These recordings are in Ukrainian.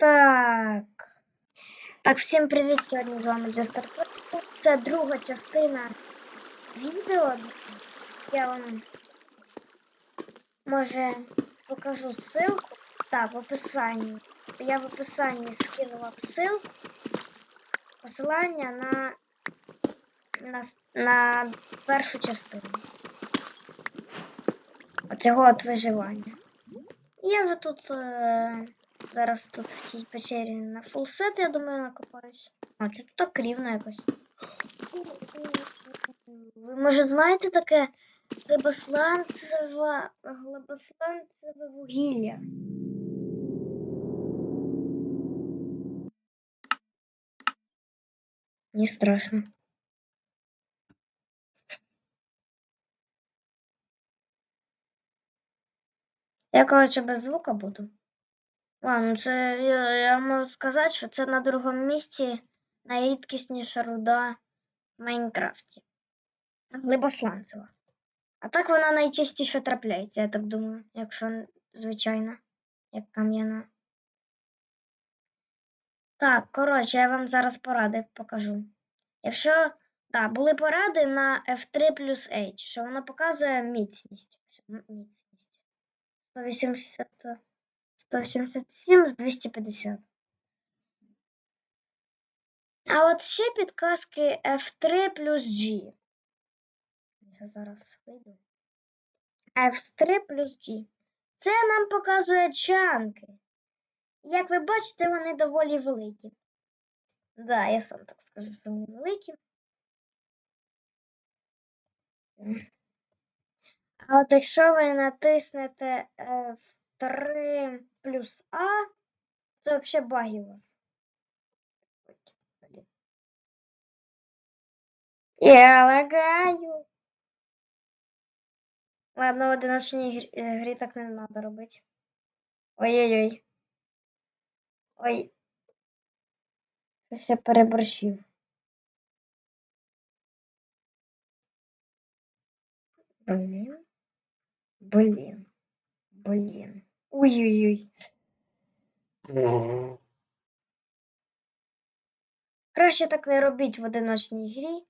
Так. Так, всім привіт! Сьогодні з вами Джестер. Це друга частина відео. Я вам може покажу ссылку. Так, в описанні. Я в описанні скинула ссылку. Посилання на, на, на першу частину. Оцього от виживання. Я вже тут е, зараз тут в тій печері на фулсет, я думаю, накопаюсь. А чи тут так рівно якось? Ви може знаєте таке глибосланцеве, глибосланцеве вугілля? Не страшно. Я, коротше, без звука буду. Ладно, це я, я можу сказати, що це на другому місці найрідкісніша руда в Майнкрафті. Глибосланцева. А так вона найчастіше трапляється, я так думаю, якщо звичайно, як кам'яна. Так, коротше, я вам зараз поради покажу. Якщо. Так, були поради на F3 плюс H, що воно показує міцність. Міцність. 180, 177 з 250. А от ще підказки F3 плюс G. Я зараз вийду. F3 плюс G. Це нам показує чанки. Як ви бачите, вони доволі великі. Да, я сам так скажу, що вони великі. А от якщо ви натиснете F3 плюс А, це взагалі баги у вас. Я лагаю. Ладно, в одиночній е, грі так не треба робити. Ой-ой-ой. Ой. Щось я переборщив. Блін. Блін. Блін. Ой-ой-ой. Краще так не робіть в одиночній грі.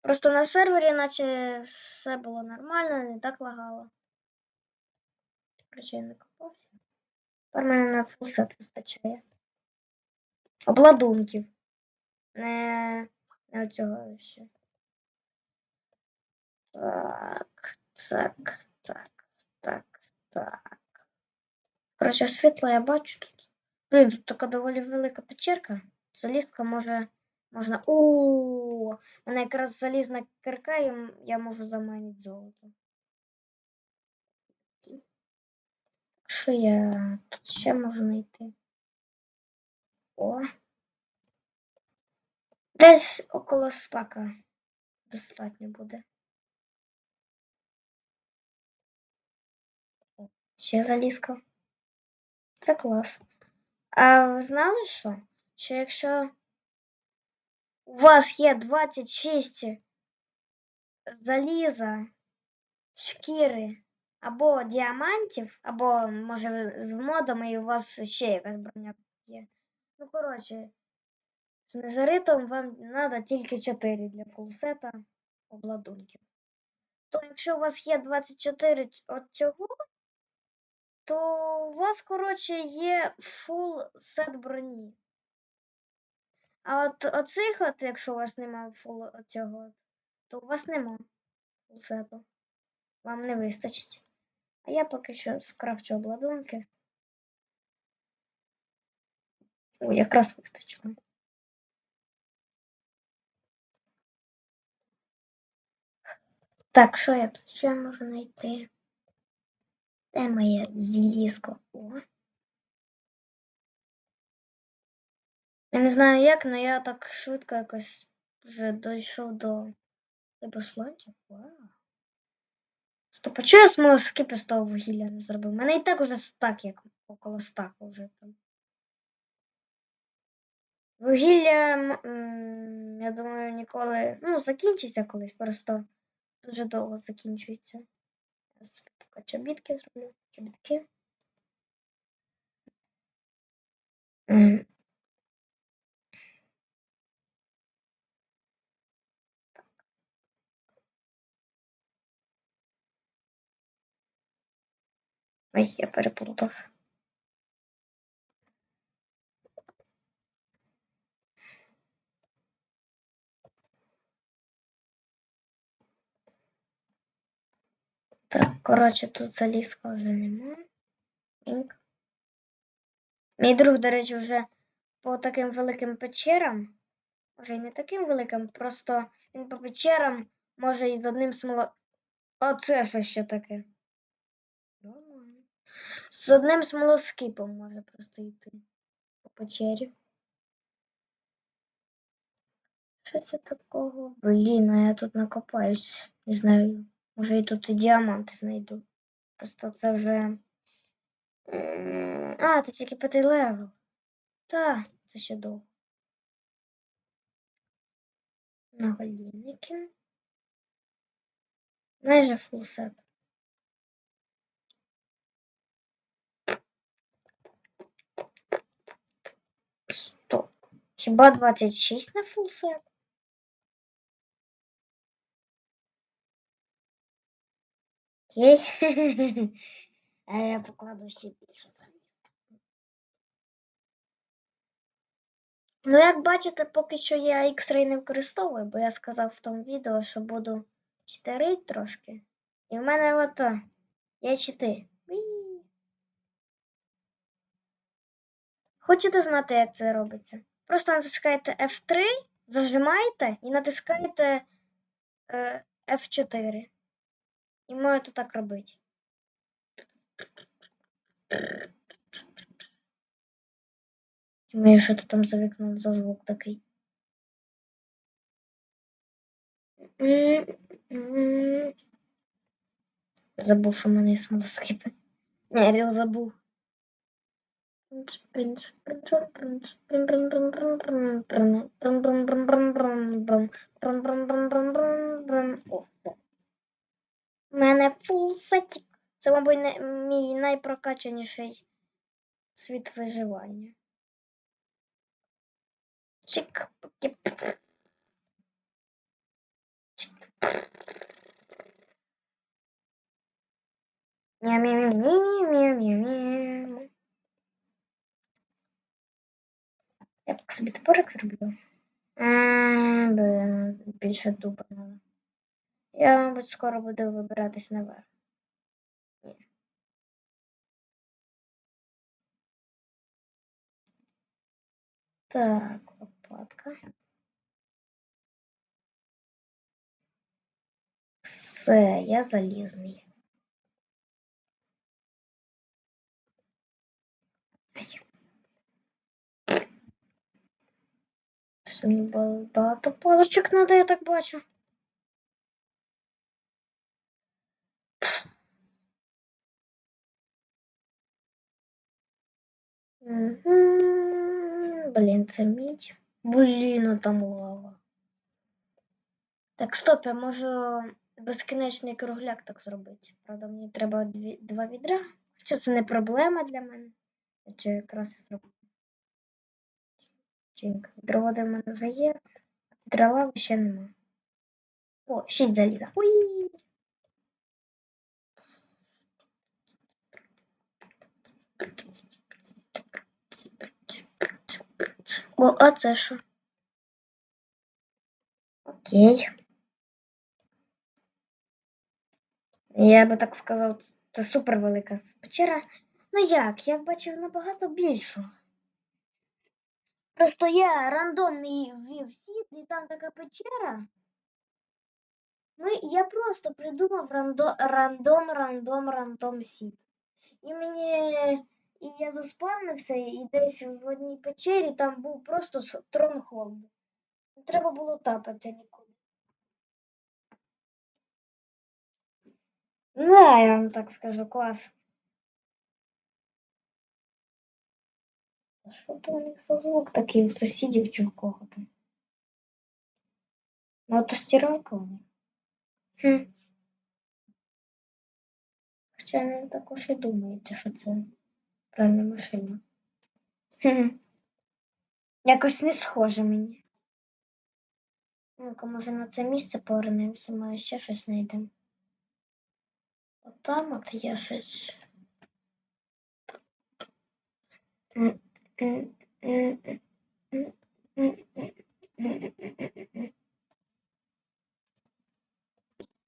Просто на сервері, наче все було нормально, не так лагало. Короче, я не копався. Тепер мене на фулсет вистачає. Обладунків. Не, не оцього ще. Так, так, так, так, так. Коротше, світло я бачу тут. Блін, тут така доволі велика печерка. Залізка може. Можна. О, мене якраз залізна кирка, і я можу заманити золото. Що я тут ще можу знайти? О. Десь около стака достатньо буде. Ще залізка. Це клас. А ви знали що? Що якщо у вас є 26 заліза, шкіри або діамантів, або, може, з модами і у вас ще якась броня є. Ну, коротше, з незаритом вам треба тільки 4 для фулсета обладунків. То якщо у вас є 24 ць- от цього, то у вас, коротше, є фул сет броні. А от оцих, от, якщо у вас немає фул цього, то у вас нема фул сету. Вам не вистачить. А я поки що скрафчу обладунки. О, якраз вистачило. Так, що я тут ще можу знайти? Де моє злізко? О. Я не знаю як, але я так швидко якось вже дійшов до посланців. Вау. Стоп, а чого я з скипи з того вугілля не зробив? У мене і так уже стак, як около стаку вже там. Вугілля, я думаю, ніколи. Ну, закінчиться колись, просто дуже довго закінчується чобітка. Чобітки зроблю, чобітки. Ой, я переплутав. Так, коротше, тут залізка вже немає. Мій друг, до речі, вже по таким великим печерам. Може, і не таким великим, просто він по печерам може і з одним смоло. А це що ще таке? З одним смолоскипом може просто йти по печері. Що це такого? Блін, а я тут накопаюсь. Не знаю. Може і тут і діаманти знайду. Просто це вже. А, це тільки п'ятий левел. Та, це ще довго. На годинники. Майже фул сет. Стоп. Хіба 26 на фул Окей. А я покладу ще більше там. Ну, як бачите, поки що я X-Ray не використовую, бо я сказав в тому відео, що буду читерить трошки. І в мене ото є чити. Хочете знати, як це робиться? Просто натискаєте F3, зажимаєте і натискаєте е, F4. І можете так робити. Думаю, що то там за вікном за звук такий. Забув, що в мене є смолоскипи. Не, ріл забув. О, У мене фул сетік. Це, мабуть, мій найпрокачаніший світ виживання. Чик. Мяу-мяу-мяу-мяу-мяу-мяу. Я б собі топорик зроблю. М, Блін, більше дуба надо. Я, мабуть, скоро буду вибиратись наверх. Так, лопатка. Все, я залізний. Що мені багато паличок надо, я так бачу. Мгм. Блін, це мідь. Блін, а там лава. Так, стоп, я можу безкінечний кругляк так зробити. Правда, мені треба дві, два відра. Хоча це не проблема для мене. Це якраз і зроблю. Відро в мене вже є, а відра лави ще нема. О, шість заліза. Уї! О, а це що? Окей. Я би так сказав, це супер велика печера. Ну як, я бачив набагато більшу. Просто я рандомний ввів сіт, і там така печера. Ми, я просто придумав рандо, рандом, рандом, рандом сіт. І мені. І я заспавнився, і десь в одній печері там був просто стронгхолд. Не треба було тапати нікуди. Да, я вам так скажу, клас. А що то у них за звук такий у сусідів чи в кого там? Ну, то стиралка у них. Хм. Хоча не також і думаєте, що це пральна машина. Якось не схоже мені. Ну-ка, може на це місце повернемося, може ще щось знайдемо. От там от є щось. М, м, м, м, м, м, м.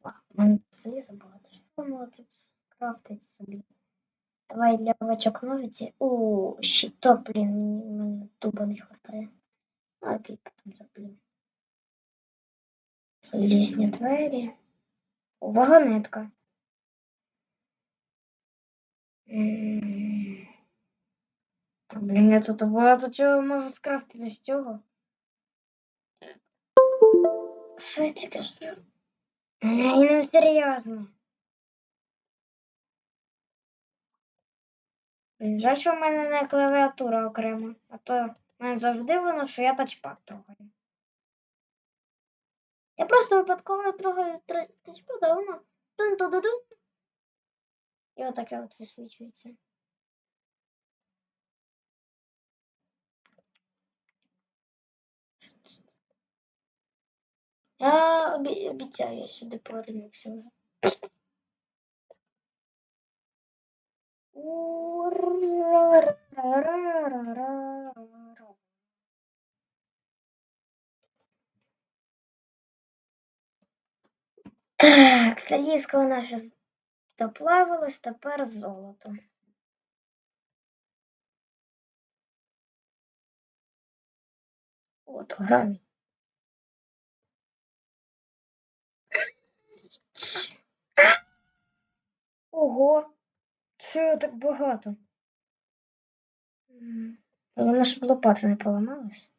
А, в мене заліза багато. Що можу тут скрафтити собі? Давай для овочок ножиці. О, мені мене туба не хватає. А, Окей, потім заплю. Залізні двері. Вагонетка. Блін, я тут багато чого можу скрафтити з цього. Що я тільки що? Не серйозно. Жаль, в мене не клавіатура окремо, а то в мене завжди воно, що я тачпад трогаю. Я просто випадково трогаю тр- тачпад, а воно тун-ту-ду-дун. І отаке от висвічується. Я обі- обіцяю, я сюди повернувся вже. Так, залізка наша доплавилась, тепер золото. От грамі. Ого, що так багато? М, Головне, щоб лопата не поламалась.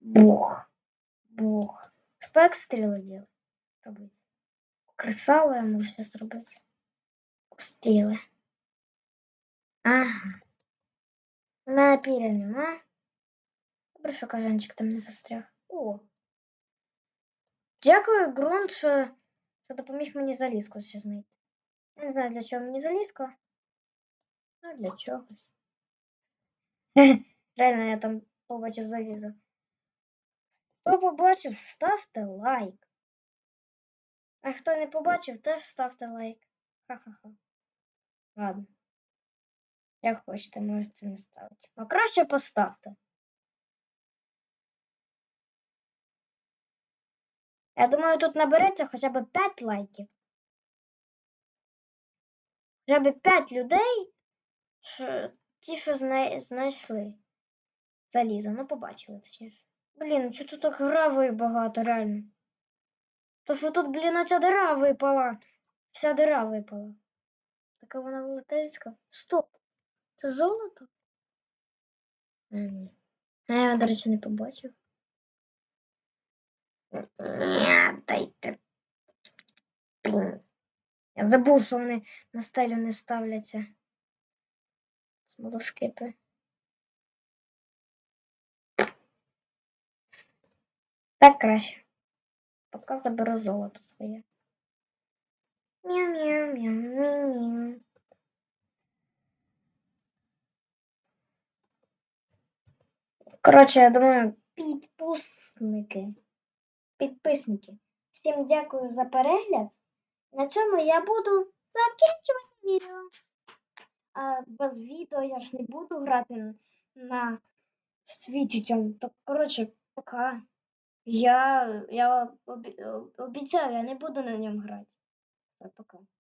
Бух. Бух. Спек стріли діли. Робити. Кресало я можу зараз зробити. Стріли. Ага. У мене піря нема. Добре, що кажанчик там не застряг. О. Дякую, ґрунт, що, що допоміг мені залізку ще знайти. Я не знаю, для чого мені залізка. Ну, для чогось. Реально, я там побачив залізо. Хто побачив, ставте лайк. А хто не побачив, теж ставте лайк. Ха-ха-ха. Ладно. Як хочете, можете не ставити. А краще поставте. Я думаю, тут набереться хоча б 5 лайків. Хоча б 5 людей, що, ті, що знай, знайшли залізо. Ну, побачили, точніше. Блін, ну що тут так гравої багато, реально. То що тут, блін, оця дира випала. Вся дира випала. Така вона велетенська. Стоп. Це золото? А, ні. А я, до речі, не побачив. Дайте. Я забув, що вони на стелю не ставляться. Смолоскипи. Так краще. Поки заберу золото своє. Мяу-мяу-мяу-мяу. Коротше, я думаю, підписники. Підписники. Всім дякую за перегляд. На цьому я буду закінчувати відео. А без відео я ж не буду грати на світі цьому. Так, коротше, пока. Я, я обі- обіцяю, я не буду на ньому грати. Так, пока.